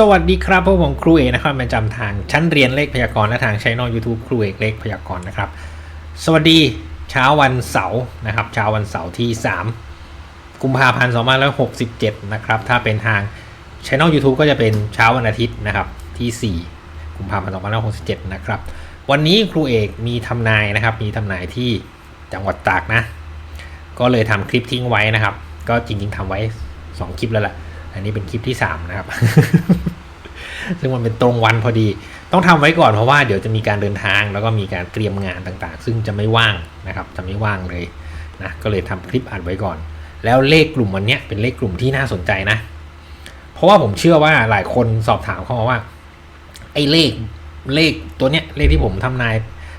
สวัสดีครับพวกผมครูเอกนะครับประจำทางชั้นเรียนเลขพยากรณ์และทางช่อง YouTube ครูเอกเลขพยากรณ์นะครับ สวัสดีเช้าวันเสาร์นะครับเช้าวันเสาร์ที่ 3 กุมภาพันธ์2567 นะครับ ถ้าเป็นทางช่อง YouTube ก็จะเป็นเช้าวันอาทิตย์นะครับที่ 4 กุมภาพันธ์2567 นะครับ วันนี้ครูเอกมีทำนายนะครับ มีทำนายที่จังหวัดตากนะ ก็เลยทำคลิปทิ้งไว้นะครับ ก็จริงๆทำไว้ 2 คลิปแล้วล่ะ อันนี้เป็นคลิปที่3นะครับ ซึ่งมันเป็นตรงวันพอดี ต้องทำไว้ก่อนเพราะว่าเดี๋ยวจะมีการเดินทางแล้วก็มีการเตรียมงานต่างๆ ซึ่งจะไม่ว่างนะครับ จะไม่ว่างเลยนะก็เลยทำคลิปอัดไว้ก่อน แล้วเลขกลุ่มวันนี้เป็นเลขกลุ่มที่น่าสนใจนะ เพราะว่าผมเชื่อว่าหลายคนสอบถามเข้ามาว่าไอ้เลขเลขตัวเนี้ยเลขที่ผมทำนาย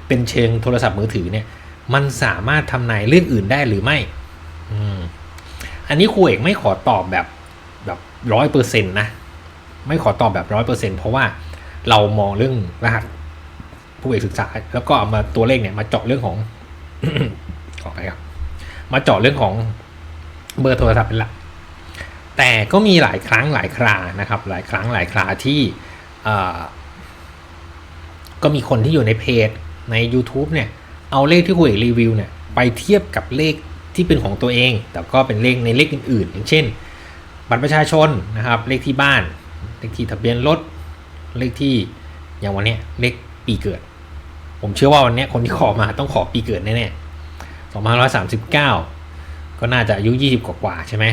เป็นเชิงโทรศัพท์มือถือเนี่ย มันสามารถทำนายเรื่องอื่นได้หรือไม่ อืมอันนี้ครูเอกไม่ขอตอบแบบ ร้อยเปอร์เซ็นต์นะ ไม่ขอตอบแบบร้อยเปอร์เซ็นต์เพราะว่าเรามองเรื่องรหัสผู้เอกศึกษา แล้วก็เอามาตัวเลขเนี่ยมาเจาะเรื่องของขอไปครับ มาเจาะเรื่องของเบอร์โทรศัพท์เป็นหลัก แต่ก็มีหลายครั้งหลายครานะครับ หลายครั้งหลายคราที่ก็มีคนที่อยู่ในเพจใน YouTube เนี่ย เอาเลขที่คุยรีวิวเนี่ย ไปเทียบกับเลขที่เป็นของตัวเอง แต่ก็เป็นเลขในเลขอื่นๆอย่างเช่น บัตรประชาชนนะครับ เลขที่บ้าน เลขที่ทะเบียนรถ เลขที่อย่างวันนี้เลขปีเกิด ผมเชื่อว่าวันนี้คนที่ขอมาต้องขอปีเกิดแน่ๆ2539ก็น่าจะอายุ20กว่าใช่ไหม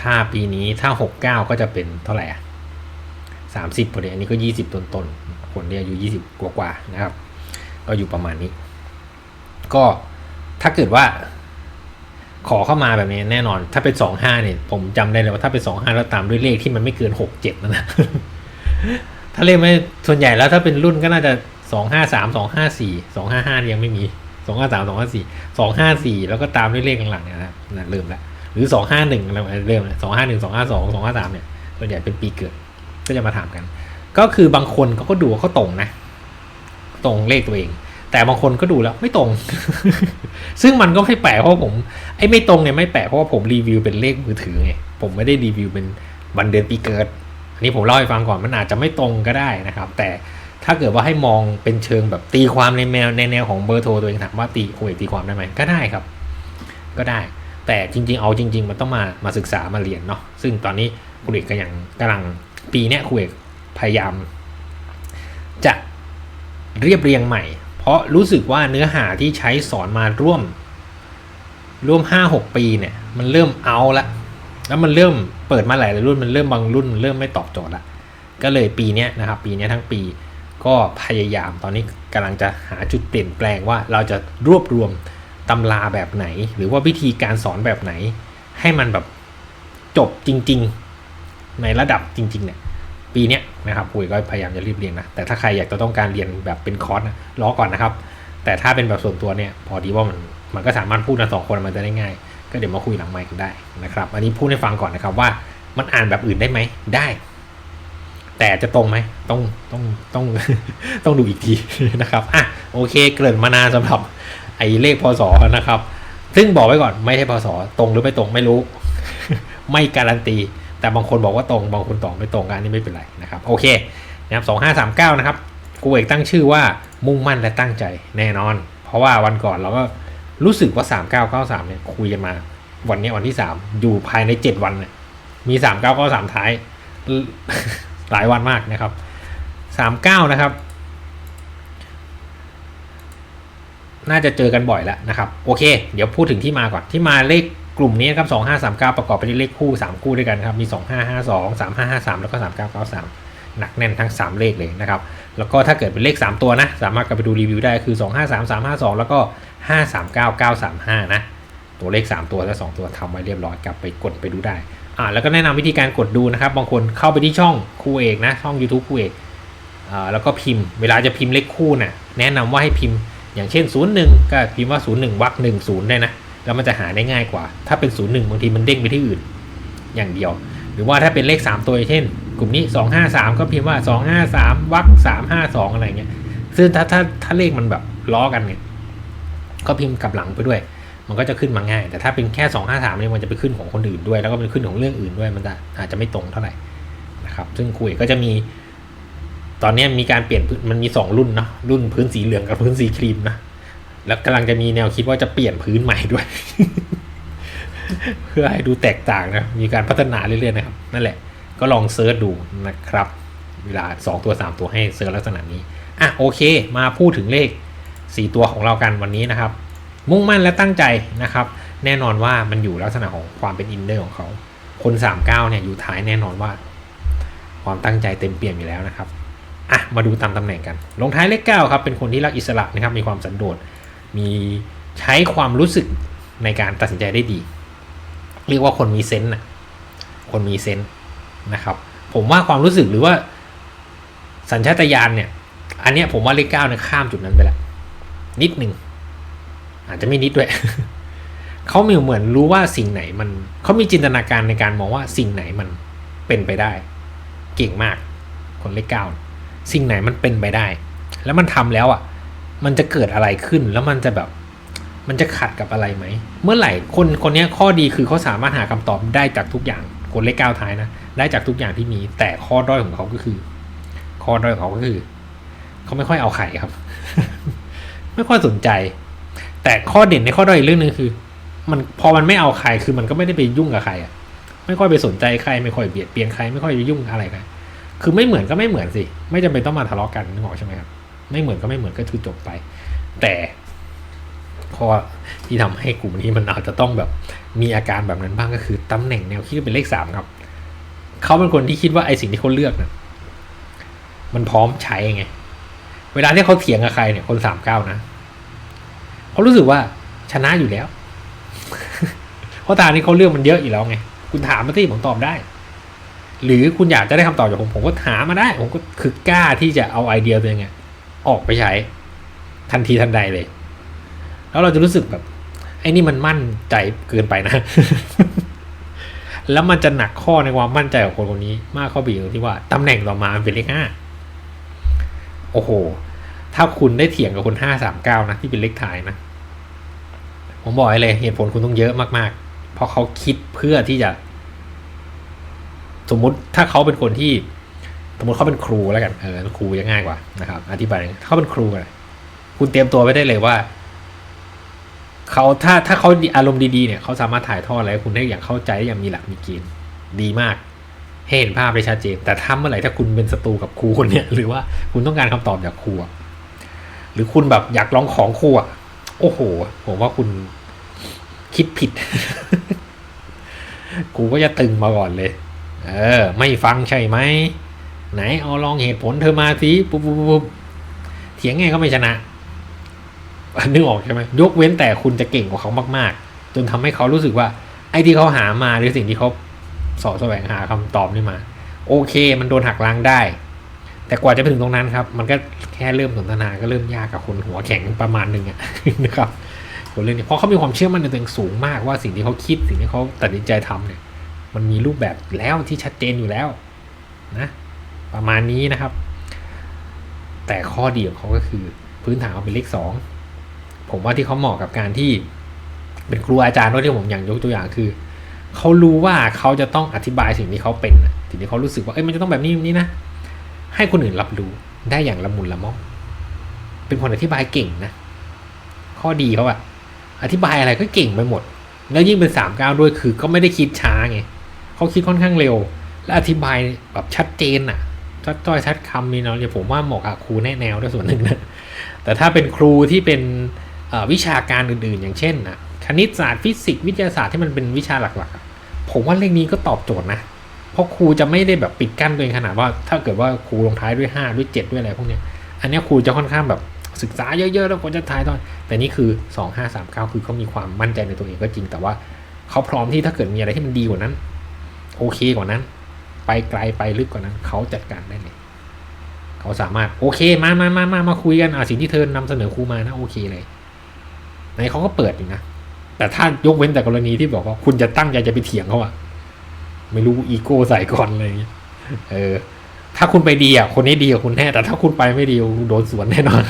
ถ้าปีนี้ถ้า69ก็จะเป็นเท่าไหร่อะ30พอดีอันนี้ก็20ต้นๆคนที่อายุ20กว่าๆนะครับ ก็อยู่ประมาณนี้ ก็ถ้าเกิดว่า ขอเข้ามาแบบนี้แน่นอน ถ้าเป็นสองห้าเนี่ย ผมจำได้เลยว่าถ้าเป็นสองห้าแล้วตามด้วยเลขที่มันไม่เกินหกเจ็ดนะถ้าเลขไม่ส่วนใหญ่แล้วถ้าเป็นรุ่นก็น่าจะสองห้าสามสองห้าสี่สองห้าห้ายังไม่มีสองห้าสามสองห้าสี่สองห้าสี่แล้วก็ตามด้วยเลขหลังๆเนี่ยนะครับนั่นเริ่มแล้วหรือสองห้าหนึ่งเริ่มสองห้าหนึ่งสองห้าสองสองห้าสามเนี่ยส่วนใหญ่เป็นปีเกิดก็จะมาถามกัน ก็คือบางคนเขาก็ดูเขาตรงนะ ตรงเลขตัวเอง แต่บางคนก็ดูแล้วไม่ตรง ซึ่งมันก็ไม่แปลกเพราะผมไอ้ไม่ตรงเนี่ยไม่แปลกเพราะว่าผมรีวิวเป็นเลขมือถือไงผมไม่ได้รีวิวเป็นวันเดือนปีเกิดอันนี้ผมเล่าให้ฟังก่อนมันอาจจะไม่ตรงก็ได้นะครับ แต่ถ้าเกิดว่าให้มองเป็นเชิงแบบตีความในแนวในแนวของเบอร์โทรตัวเองถามว่าตีคุยตีความได้ไหมก็ได้ครับ ก็ได้ แต่จริง ๆ เอาจริง ๆ มันต้องมามาศึกษามาเรียนเนาะซึ่งตอนนี้ครูเอกก็ยังกำลังปีเนี้ยครูเอกพยายาม จะเรียบเรียงใหม่ เพราะรู้สึกว่าเนื้อหาที่ใช้สอนมาร่วม ร่วมห้าหกปีเนี่ย มันเริ่มเอาละแล้วมันเริ่มเปิดมาหลายรุ่นมันเริ่มบางรุ่นมันเริ่มไม่ตอบโจทย์ละก็เลยปีนี้นะครับ ปีนี้ทั้งปีก็พยายามตอนนี้กำลังจะหาจุดเปลี่ยนแปลงว่าเราจะรวบรวมตำราแบบไหน หรือว่าวิธีการสอนแบบไหน ให้มันแบบจบจริง ๆ ในระดับจริง ๆ เนี่ย ปีเนี้ยนะครับปุ๋ยก็พยายามจะรีบเรียนนะ แต่ถ้าใครอยากจะต้องการเรียนแบบเป็นคอร์สนะรอก่อนนะครับ แต่ถ้าเป็นแบบส่วนตัวเนี่ยพอดีว่ามันมันก็สามารถพูดกันสองคนมันจะได้ง่าย ก็เดี๋ยวมาคุยหลังไมค์กันได้นะครับ อันนี้พูดให้ฟังก่อนนะครับว่ามันอ่านแบบอื่นได้ไหมได้ แต่จะตรงไหมต้องต้องต้องต้องดูอีกทีนะครับอะโอเค เกริ่นมานานสำหรับไอ้เลขพศนะครับ ซึ่งบอกไว้ก่อนไม่ใช่พศตรงหรือไม่ตรงไม่รู้ ไม่การันตี แต่บางคนบอกว่าตรง บางคนตอบไม่ตรงกันอันนี้ไม่เป็นไรนะครับโอเคนะครับสองห้าสามเก้านะครับครูเอกตั้งชื่อว่ามุ่งมั่นและตั้งใจแน่นอน เพราะว่าวันก่อนเราก็รู้สึกว่าสามเก้าเก้าสามเนี่ยคุยกันมา วันนี้วันที่สามอยู่ภายในเจ็ดวันเนี่ยมีสามเก้าเก้าสามท้าย หลายวันมากนะครับสามเก้านะครับ น่าจะเจอกันบ่อยแล้วนะครับ โอเค เดี๋ยวพูดถึงที่มาก่อนที่มาเลข กลุ่มนี้ครับสองห้าสามเก้าประกอบไปด้วยเลขคู่สามคู่ด้วยกันครับมีสองห้าห้าสองสามห้าห้าสามแล้วก็สามเก้าเก้าสามหนักแน่นทั้งสามเลขเลยนะครับ แล้วก็ถ้าเกิดเป็นเลขสามตัวนะ สามารถกลับไปดูรีวิวได้คือสองห้าสามสามห้าสองแล้วก็ห้าสามเก้าเก้าสามห้านะ ตัวเลข 3 ตัวและ 2 ตัวทำไว้เรียบร้อยกลับไปกดไปดูได้ อ่าแล้วก็แนะนำวิธีการกดดูนะครับ บางคนเข้าไปที่ช่องครูเอกนะ ช่อง YouTube ครูเอกอ่าแล้วก็พิมพ์ เวลาจะพิมพ์เลขคู่นะ่ะแนะนำว่าให้พิมพ์ อย่างเช่น 01 ก็พิมพ์ว่า 01วรรค10 ได้นะ แล้วมันจะหาได้ง่ายกว่า ถ้าเป็น 01 บางทีมันเด้งไปที่อื่น อย่างเดียว หรือว่าถ้าเป็นเลข 3 ตัวเช่น กลุ่มนี้ 253 ก็พิมพ์ว่า 253วรรค352 อะไรเงี้ยซึ่งถ้าถ้าถ้าเลขมันแบบล้อกันเนี่ยก็พิมพ์กลับหลังไปด้วย มันก็จะขึ้นมาง่าย แต่ถ้าเป็นแค่ 2 5 3เนี่ยมันจะไปขึ้นของคนอื่นด้วย แล้วก็เป็นขึ้นของเรื่องอื่นด้วยมันจะอาจจะไม่ตรงเท่าไหร่นะครับ ซึ่งครูเอกก็จะมีตอนนี้มีการเปลี่ยนมันมีสองรุ่นเนาะรุ่นพื้นสีเหลืองกับพื้นสีครีมนะ แล้วกำลังจะมีแนวคิดว่าจะเปลี่ยนพื้นใหม่ด้วย เพื่อให้ดูแตกต่างนะ มีการพัฒนาเรื่อยๆนะครับ นั่นแหละ ก็ลองเซิร์ชดูนะครับ เวลา 2 ตัว 3 ตัวให้เซิร์ชลักษณะนี้ อะโอเค มาพูดถึงเลข 4 ตัวของเรากันวันนี้นะครับ มุ่งมั่นและตั้งใจนะครับ แน่นอนว่ามันอยู่ลักษณะของความเป็นอินเนอร์ของเขา คน 39เนี่ยอยู่ท้ายแน่นอนว่า ความตั้งใจเต็มเปี่ยมอยู่แล้วนะครับอะมาดูตามตำแหน่งกัน ลงท้ายเลข9ครับ เป็นคนที่รักอิสระนะครับ มีความสันโดษ มีใช้ความรู้สึกในการตัดสินใจได้ดี เรียกว่าคนมีเซนต์นะคนมีเซนต์นะครับ ผมว่าความรู้สึกหรือว่าสัญชาตญาณเนี่ย อันเนี้ยผมว่าเลขเก้าเนี่ยข้ามจุดนั้นไปแล้วนิดหนึ่งอาจจะไม่นิดด้วยเขามีเหมือนรู้ว่าสิ่งไหนมันเขามีจินตนาการในการมองว่าสิ่งไหนมันเป็นไปได้ เก่งมาก คนเลขเก้าสิ่งไหนมันเป็นไปได้ แล้วมันทำแล้วอะ มันจะเกิดอะไรขึ้นแล้วมันจะแบบ มันจะขัดกับอะไรไหม เมื่อไหร่คนคนนี้ข้อดีคือเขาสามารถหาคำตอบได้จากทุกอย่างคนเลขเก้าท้ายนะได้จากทุกอย่างที่มี แต่ข้อด้อยของเขาก็คือ ข้อด้อยของเขาก็คือเขาไม่ค่อยเอาไข่ครับ ไม่ค่อยสนใจ แต่ข้อเด่นในข้อด้อยอีกเรื่องหนึงคือ มันพอมันไม่เอาใครคือมันก็ไม่ได้ไปยุ่งกับใครอะไม่ค่อยไปสนใจใครไม่ค่อยเบียดเบียนใครไม่ค่อยไปยุ่งอะไรกันคือไม่เหมือนก็ไม่เหมือนสิ ไม่จำเป็นต้องมาทะเลาะกันนึกออกใช่ไหมครับ ไม่เหมือนก็ไม่เหมือนก็คือจบไป แต่ข้อที่ทำให้กลุ่มนี้มันอาจจะต้องแบบมีอาการแบบนั้นบ้างก็คือตำแหน่งแนวคิดเป็นเลขสามครับ เขาเป็นคนที่คิดว่าไอสิ่งที่เขาเลือกนะมันพร้อมใช้ไง เวลาที่เขาเถียงกับใครเนี่ยคนสามเก้านะเขารู้สึกว่าชนะอยู่แล้ว เพราะตามที่เขาเลือกมันเยอะอยู่แล้วไง คุณถามมาที่ผมตอบได้ หรือคุณอยากจะได้คำตอบจากผมผมก็ถามมาได้ ผมก็คือกล้าที่จะเอาไอเดียตัวเอง ออกไปใช้ ทันทีทันใดเลย แล้วเราจะรู้สึกแบบ ไอ้นี่มันมั่นใจเกินไปนะ แล้วมันจะหนักข้อในความมั่นใจของคนคนนี้ มากข้าไปอีตรงที่ว่าตำแหน่งต่อมาเป็นเลขห้าโอ้โห ถ้าคุณได้เถียงกับคนห้าสามเก้านะที่เป็นเลขท้ายนะ ผมบอกเลยเหตุผลคุณต้องเยอะมากๆ เพราะเขาคิดเพื่อที่จะ สมมุติถ้าเขาเป็นคนที่ สมมติเขาเป็นครูแล้วกันเออครูจะง่ายกว่านะครับ อธิบายเขาเป็นครูกันคุณเตรียมตัวไว้ได้เลยว่าเขาถ้าถ้าเขาอารมณ์ดีๆเนี่ยเขาสามารถถ่ายทอดอะไรคุณได้อย่างเข้าใจอย่างมีหลักมีเกณฑ์ดีมากให้เห็นภาพได้ชัดเจน แต่ถ้าเมื่อไหร่ถ้าคุณเป็นศัตรูกับครูคนเนี้ยหรือว่าคุณต้องการคำตอบจากครูหรือคุณแบบอยากลองของครูอะโอ้โห ผมว่าคุณคิดผิดครูก็จะตึงมาก่อนเลย เออ ไม่ฟังใช่ไหม ไหนเอาลองเหตุผลเธอมาสิปุ๊บปุ๊บปุ๊บเถียงไงก็ไม่ชนะนึกออกใช่ไหมยกเว้นแต่คุณจะเก่งกว่าเขามาก ๆ จนทำให้เขารู้สึกว่า ไอ้ที่เขาหามาหรือสิ่งที่เขาสอดแสวงหาคำตอบนี่มา โอเค มันโดนหักล้างได้ แต่กว่าจะไปถึงตรงนั้นครับ มันก็แค่เริ่มสนทนาก็เริ่มยากกับคนหัวแข็งประมาณหนึ่งอะนะครับคนเรื่องนี้เพราะเขามีความเชื่อมั่นในตัวเองสูงมากว่าสิ่งที่เขาคิดสิ่งที่เขาตัดสินใจทำเนี่ย มันมีรูปแบบแล้วที่ชัดเจนอยู่แล้ว นะ ประมาณนี้นะครับ แต่ข้อดีของเขาก็คือพื้นฐานเขาเป็นเลขสองผมว่าที่เขาเหมาะกับการที่เป็นครูอาจารย์ด้วยที่ผมอย่างยกตัวอย่างคือเขารู้ว่าเขาจะต้องอธิบายสิ่งที่เขาเป็นสิ่งที่เขารู้สึกว่าเอ้ยมันจะต้องแบบนี้แบบนี้นะ ให้คนอื่นรับรู้ได้อย่างละมุนละม่อมเป็นคนอธิบายเก่งนะ ข้อดีเขาอะอธิบายอะไรก็เก่งไปหมด แล้วยิ่งเป็นสามเก้าด้วยคือก็ไม่ได้คิดช้าไงเขาคิดค่อนข้างเร็ว และอธิบายแบบชัดเจนอะ ชัดจ้อยชัดคำมีเนาะเนี่ยผมว่าเหมาะกับครูแนแนวด้วยส่วนหนึ่งนะแต่ถ้าเป็นครูที่เป็นวิชาการอื่นๆ อย่างเช่นนะคณิตศาสตร์ฟิสิกส์วิทยาศาสตร์ที่มันเป็นวิชาหลักๆ ผมว่าเลขนี้ก็ตอบโจทย์นะ เพราะครูจะไม่ได้แบบปิดกั้นตัวเองขนาดว่า ถ้าเกิดว่าครูลงท้ายด้วย 5 ด้วย 7 ด้วยอะไรพวกนี้อันนี้ครูจะค่อนข้างแบบศึกษาเยอะๆแล้วคนจะทายตอน แต่นี่คือ 2 5 3 9 คือเขามีความมั่นใจในตัวเองก็จริง แต่ว่าเขาพร้อมที่ถ้าเกิดมีอะไรที่มันดีกว่านั้น โอเคกว่านั้น ไปไกลไปลึกกว่านั้น เขาจัดการได้เลยเขาสามารถโอเคมามามามามาคุยกันอ่าสิ่งที่เธอนำเสนอครูมานะโอเคเลยในเขาก็เปิดอยู่นะแต่ถ้ายกเว้นแต่กรณีที่บอกว่าคุณจะตั้งใจจะไปเถียงเขาอะไม่รู้อีโก้ใส่ก่อนเงี้ยเออ ถ้าคุณไปดีอะคนนี้ดีกว่าคุณแน่แต่ถ้าคุณไปไม่ดีคุณโดนสวนแน่นอน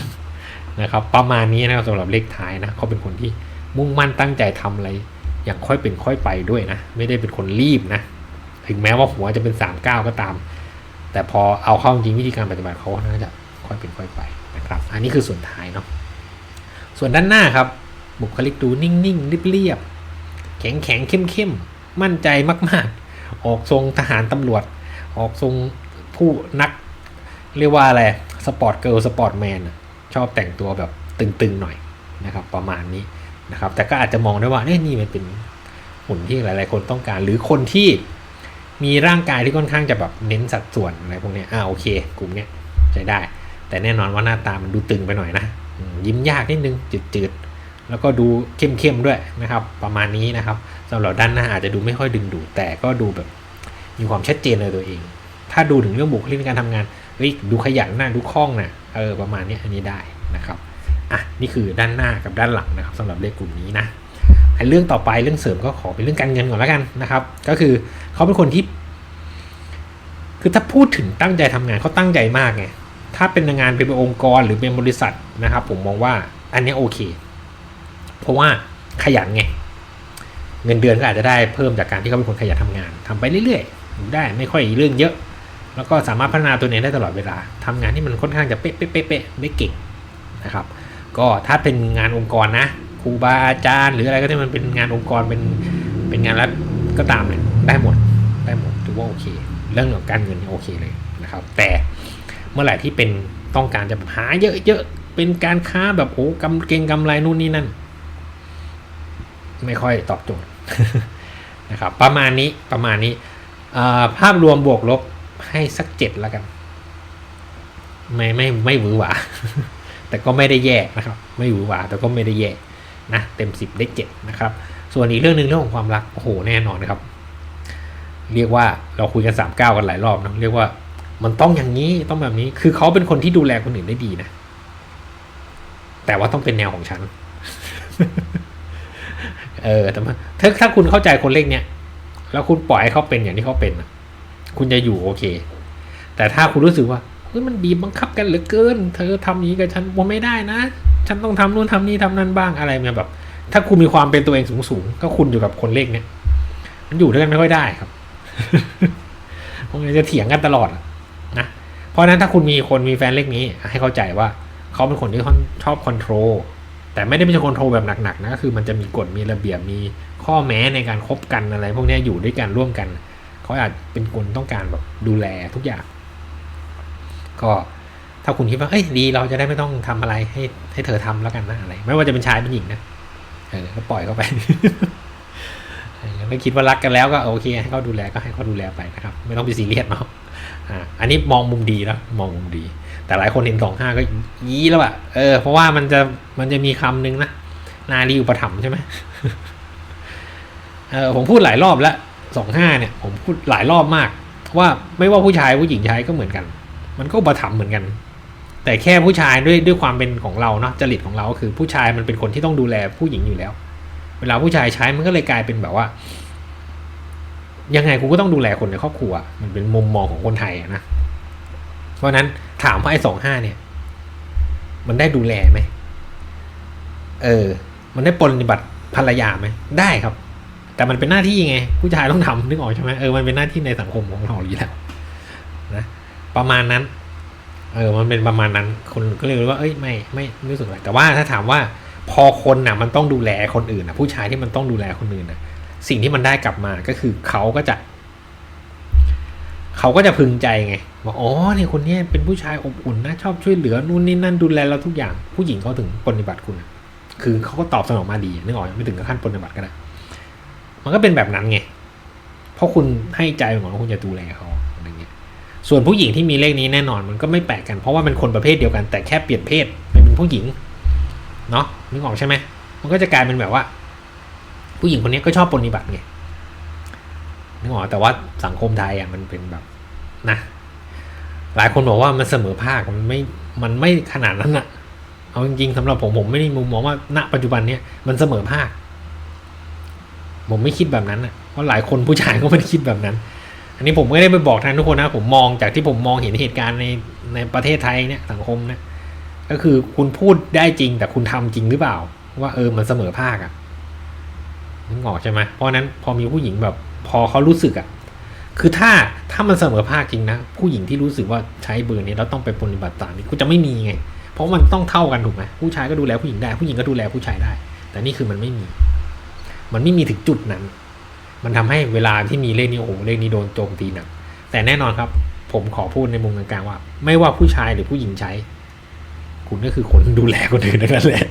นะครับ ประมาณนี้นะครับสำหรับเลขท้ายนะเขาเป็นคนที่มุ่งมั่นตั้งใจทำอะไร อย่างค่อยเป็นค่อยไปด้วยนะ ไม่ได้เป็นคนรีบนะ ถึงแม้ว่าหัวจะเป็นสามเก้าก็ตาม แต่พอเอาเข้าจริงวิธีการปฏิบัติเขาน่าจะค่อยเป็นค่อยไปนะครับ อันนี้คือส่วนท้ายเนาะส่วนด้านหน้าครับ บุคลิกดูนิ่งๆเรียบๆแข็งแข็งเข้มเข้มมั่นใจมาก ๆ ออกทรงทหารตำรวจ ออกทรงผู้นัก เรียกว่าอะไรสปอร์ตเกิร์ลสปอร์ตแมนชอบแต่งตัวแบบตึง ๆ หน่อยนะครับ ประมาณนี้นะครับ แต่ก็อาจจะมองได้ว่าเนี่ยนี่มันเป็นหุ่นที่หลาย ๆ คนต้องการ หรือคนที่ มีร่างกายที่ค่อนข้างจะแบบเน้นสัดส่วนอะไรพวกนี้อ่าโอเค กลุ่มเนี้ยใช้ได้ แต่แน่นอนว่าหน้าตามันดูตึงไปหน่อยนะยิ้มยากนิดนึงจืดๆ แล้วก็ดูเข้มๆด้วยนะครับ ประมาณนี้นะครับสำหรับด้านหน้าอาจจะดูไม่ค่อยดึงดูดแต่ก็ดูแบบมีความชัดเจนในตัวเอง ถ้าดูถึงเรื่องบุคลิกในการทำงานเฮ้ยดูขยันหนะดูคล่องนะเออประมาณนี้อันนี้ได้นะครับอะนี่คือด้านหน้ากับด้านหลังนะครับสำหรับเลขกลุ่มนี้นะ เรื่องต่อไปเรื่องเสริมก็ขอเป็นเรื่องการเงินก่อนแล้วกันนะครับ ก็คือเขาเป็นคนที่ คือถ้าพูดถึงตั้งใจทำงานเขาตั้งใจมากไงถ้าเป็นงานเป็นองค์กรหรือเป็นบริษัทนะครับ ผมมองว่าอันนี้โอเค เพราะว่าขยันไงเงินเดือนก็อาจจะได้เพิ่มจากการที่เขาเป็นคนขยันทำงานทำไปเรื่อยๆได้ไม่ค่อยเรื่องเยอะ แล้วก็สามารถพัฒนาตัวเองได้ตลอดเวลาทำงานที่มันค่อนข้างจะเป๊ะเป๊ะเป๊ะเป๊ะไม่เก่งนะครับ ก็ถ้าเป็นงานองค์กรนะ ครูบาอาจารย์ หรืออะไรก็ได้มันเป็นงานองค์กรเป็นเป็นงานรัฐก็ตามเนี่ยได้หมดได้หมดถือว่าโอเค เรื่องของการเงินโอเคเลยนะครับ แต่เมื่อไหร่ที่เป็นต้องการจะหาเยอะๆเป็นการค้าแบบโอ้กำเก่งกำไรนู่นนี่นั่น ไม่ค่อยตอบโจทย์นะครับ ประมาณนี้ประมาณนี้ภาพรวมบวกลบให้สักเจ็ดแล้วกัน ไม่ไม่ไม่หวือหวาแต่ก็ไม่ได้แย่นะครับ ไม่หวือหวาแต่ก็ไม่ได้แย่ นะเต็มสิบได้เจ็ดนะครับ ส่วนอีกเรื่องหนึ่งเรื่องของความรักโอ้โหแน่นอนนะครับ เรียกว่าเราคุยกันสามเก้ากันหลายรอบนะเรียกว่ามันต้องอย่างนี้ต้องแบบนี้คือเขาเป็นคนที่ดูแลคนอื่นได้ดีนะ แต่ว่าต้องเป็นแนวของฉัน เออแต่ว่าถ้าถ้าคุณเข้าใจคนเลขเนี้ยแล้วคุณปล่อยให้เขาเป็นอย่างที่เขาเป็นคุณจะอยู่โอเค แต่ถ้าคุณรู้สึกว่าเฮ้ยมันบีบบังคับกันเหลือเกิน เธอทำอย่างนี้กับฉันผมไม่ได้นะ ฉันต้องทำนู่นทำนี่ทำนั่นบ้างอะไรเนี่ยแบบ ถ้าคุณมีความเป็นตัวเองสูงๆก็คุณอยู่กับคนเลขเนี้ยมันอยู่ด้วยกันไม่ค่อยได้ครับพวกนี้จะเถียงกันตลอดนะเพราะนั้นถ้าคุณมีคนมีแฟนเลขนี้ ให้เข้าใจว่าเขาเป็นคนที่ชอบคอนโทรลแต่ไม่ได้เป็นคอนโทรลแบบหนักๆนะก็คือมันจะมีกฎมีระเบียบมีข้อแม้ในการคบกันอะไร พวกนี้อยู่ด้วยกันร่วมกัน เขาอาจเป็นคนต้องการแบบดูแลทุกอย่าง ก็าคุณคิดว่าเอ้ยดีเราจะได้ไม่ต้องทำอะไรให้ให้เธอทำแล้วกันนะอะไร ไม่ว่าจะเป็นชายเป็นหญิงนะเออก็ปล่อยเขาไปไม่คิดว่ารักกันแล้วก็โอเคให้เขาดูแลก็ให้เขาดูแลไปนะครับ ไม่ต้องไปซีเรียสเนาะอ่าอันนี้มองมุมดีนะมองมุมดี แต่หลายคนเห็นสองห้าก็ยี้แล้วอะเออเพราะว่ามันจะมันจะมีคำหนึ่งนะนารีอุปถัมภ์ใช่ไหมเออผมพูดหลายรอบแล้วสองห้าเนี่ย ผมพูดหลายรอบมาก ว่าไม่ว่าผู้ชายผู้หญิงใช้ก็เหมือนกัน มันก็อุปถัมภ์เหมือนกัน แต่แค่ผู้ชายด้วยด้วยความเป็นของเราเนาะจริตของเราก็คือผู้ชายมันเป็นคนที่ต้องดูแลผู้หญิงอยู่แล้ว เวลาผู้ชายใช้มันก็เลยกลายเป็นแบบว่า ยังไงกูก็ต้องดูแลคนในครอบครัว มันเป็นมุมมองของคนไทยนะเพราะฉะนั้นถามว่าไอ้สองห้าเนี่ย มันได้ดูแลไหมเออ มันได้ปฏิบัติภรรยาไหมได้ครับ แต่มันเป็นหน้าที่ไง ผู้ชายต้องทำนึกออกใช่ไหมเออมันเป็นหน้าที่ในสังคมของเราอยู่แล้วนะประมาณนั้น เออมันเป็นประมาณนั้นคนก็เลยรู้ว่าเอ้ยไม่ไม่ไม่รู้สึกอะไรแต่ว่าถ้าถามว่าพอคนน่ะมันต้องดูแลคนอื่นน่ะผู้ชายที่มันต้องดูแลคนอื่นน่ะสิ่งที่มันได้กลับมาก็คือเขาก็จะ เขาก็จะพึงใจไงบอกอ๋อเนี่ยคนนี้เป็นผู้ชายอบอุ่นนะชอบช่วยเหลือนู่นนี่นั่นดูแลเราทุกอย่าง ผู้หญิงเขาถึงปฏิบัติคุณอะคือเขาก็ตอบสนองมาดีนึกออกไม่ถึงกับขั้นปฏิบัติก็ได้มันก็เป็นแบบนั้นไงเพราะคุณให้ใจเหมือนว่าคุณจะดูแลเขา ส่วนผู้หญิงที่มีเลขนี้แน่นอนมันก็ไม่แปลกกันเพราะว่ามันคนประเภทเดียวกันแต่แค่เปลี่ยนเพศไปเป็นผู้หญิงเนาะนึกออกใช่ไหมมันก็จะกลายเป็นแบบว่า ผู้หญิงคนนี้ก็ชอบปฏิบัติไงนึกออกแต่ว่าสังคมไทยอะมันเป็นแบบนะหลายคนบอกว่ามันเสมอภาคมันไม่มันไม่ขนาดนั้นอะเอาจริงๆสำหรับผมผมไม่ได้มุมมองว่าณปัจจุบันเนี้ยมันเสมอภาค ผมไม่คิดแบบนั้นอะเพราะหลายคนผู้ชายก็ไม่ได้คิดแบบนั้น อันนี้ผมไม่ได้ไปบอกแทนทุกคนนะ ผมมองจากที่ผมมองเห็นเหตุการณ์ในในประเทศไทยเนี่ยสังคมเนี่ยก็คือคุณพูดได้จริงแต่คุณทำจริงหรือเปล่า ว่าเออมันเสมอภาคอะนึกออกใช่ไหมเพราะนั้นพอมีผู้หญิงแบบ พอเขารู้สึกอะคือถ้าถ้ามันเสมอภาคจริงนะ ผู้หญิงที่รู้สึกว่าใช้เบอร์นี้แล้วต้องไปปฏิบัติตามนี่กูจะไม่มีไง เพราะมันต้องเท่ากันถูกไหมผู้ชายก็ดูแลผู้หญิงได้ ผู้หญิงก็ดูแลผู้ชายได้ แต่นี่คือมันไม่มี มันไม่มีถึงจุดนั้น มันทำให้เวลาที่มีเลขนี้โอ้โหเลขนี้โดนโจมตีหนักแต่แน่นอนครับ ผมขอพูดในมุมกลางๆว่า ไม่ว่าผู้ชายหรือผู้หญิงใช้ คุณก็คือคนดูแลคนอื่นนั่นแหละ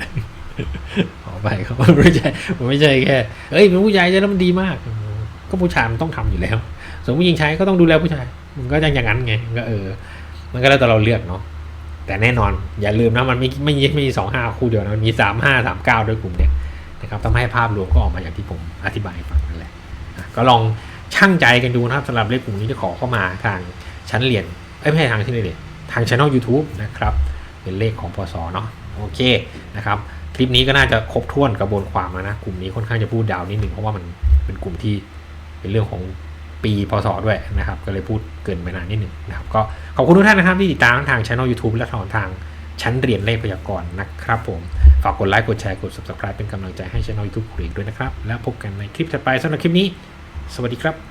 ขอไปครับไม่ใช่มันไม่ใช่แค่เอ้ยเป็นผู้ชายใช้แล้วมันดีมาก ก็ผู้ชายมันต้องทำอยู่แล้ว ส่วนผู้หญิงใช้ก็ต้องดูแลผู้ชาย มันก็ยังอย่างนั้นไงมันก็เออ มันก็แล้วแต่เราเลือกเนาะแต่แน่นอนอย่าลืมนะมันไม่ไม่ไม่มีสองห้าคู่เดียวนะมันมีสามห้าสามเก้าด้วยกลุ่มเนี้ยนะครับทำให้ภาพรวมก็ออกมาอย่างที่ผมอธิบายให้ฟัง ก็ลองช่างใจกันดูนะครับสำหรับเลขกลุ่มนี้ที่ขอเข้ามาทางชั้นเรียนไม่ใช่ทางที่เรียนทางช่อง YouTube นะครับเป็นเลขของพศเนาะโอเคนะครับคลิปนี้ก็น่าจะครบถ้วนกระบวนความแล้วนะกลุ่มนี้ค่อนข้างจะพูดยาวนิดหนึ่งเพราะว่ามันเป็นกลุ่มที่เป็นเรื่องของปีพศด้วยนะครับ ก็เลยพูดเกินไปนานนิดหนึ่งนะครับ ก็ขอบคุณทุกท่านนะครับที่ติดตามทางช่อง YouTube และทางชั้นเรียนเลขพยากรณ์นะครับผม ฝากกดไลค์กดแชร์กด subscribe เป็นกำลังใจให้ช่อง YouTube คุยด้วยนะครับ แล้วพบกันในคลิปถัดไปสำหรับคลิปนี้ สวัสดีครับ